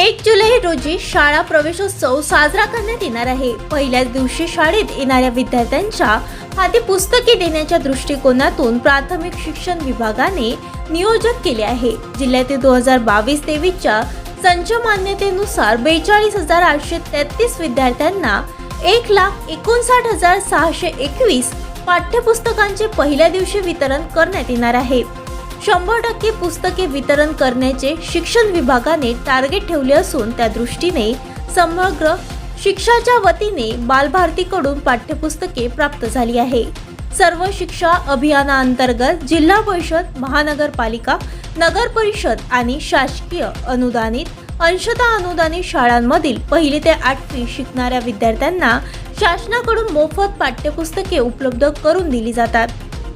एक जुलै रोजी शाळा प्रवेशोत्सव साजरा करण्यात येणार आहे. पहिल्याच दिवशी शाळेत येणाऱ्या विद्यार्थ्यांच्या हाती पुस्तके देण्याच्या दृष्टिकोनातून प्राथमिक शिक्षण विभागाने नियोजन केले आहे. जिल्ह्यातील दोन हजार बावीस तेवीसच्या संच मान्यतेनुसार बेचाळीस हजार आठशे तेहतीस विद्यार्थ्यांना एक लाख एकोणसाठ हजार सहाशे एकवीस पाठ्यपुस्तकांचे पहिल्या दिवशी वितरण करण्यात येणार आहे. शंभर टक्के पुस्तके वितरण करण्याचे शिक्षण विभागाने टार्गेट ठेवले असून त्या दृष्टीने समग्र शिक्षाच्या वतीने बालभारतीकडून पाठ्यपुस्तके प्राप्त झाली आहे. सर्व शिक्षा अभियानाअंतर्गत जिल्हा परिषद महानगरपालिका नगर परिषद आणि शासकीय अनुदानित अंशतः अनुदानित शाळांमधील पहिली ते आठवी शिकणाऱ्या विद्यार्थ्यांना शासनाकडून मोफत पाठ्यपुस्तके उपलब्ध करून दिली जातात.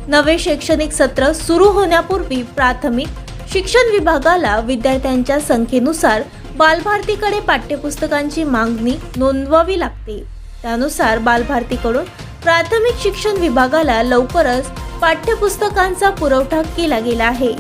नवे शैक्षणिक सत्र सुरू होण्यापूर्वी प्राथमिक शिक्षण विभागाला विद्यार्थ्यांच्या संख्येनुसार बालभारतीकडे पाठ्यपुस्तकांची मागणी नोंदवावी लागते. त्यानुसार बालभारतीकडून प्राथमिक शिक्षण विभागाला लवकरच पाठ्यपुस्तकांचा पुरवठा केला गेला आहे.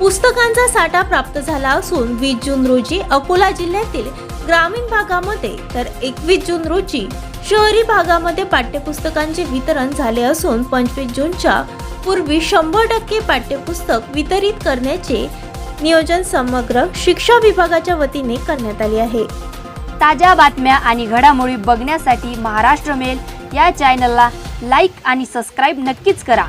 पुस्तकांचा साठा प्राप्त झाला असून वीस जून रोजी अकोला जिल्ह्यातील ग्रामीण भागामध्ये तर एकवीस जून रोजी शहरी भागामध्ये पाठ्यपुस्तकांचे वितरण झाले असून पंचवीस जूनच्या पूर्वी शंभर टक्के पाठ्यपुस्तक वितरित करण्याचे नियोजन समग्र शिक्षा विभागाच्या वतीने करण्यात आले आहे. ताज्या बातम्या आणि घडामोडी बघण्यासाठी महाराष्ट्र मेल या चॅनलला लाईक आणि सबस्क्राईब नक्कीच करा.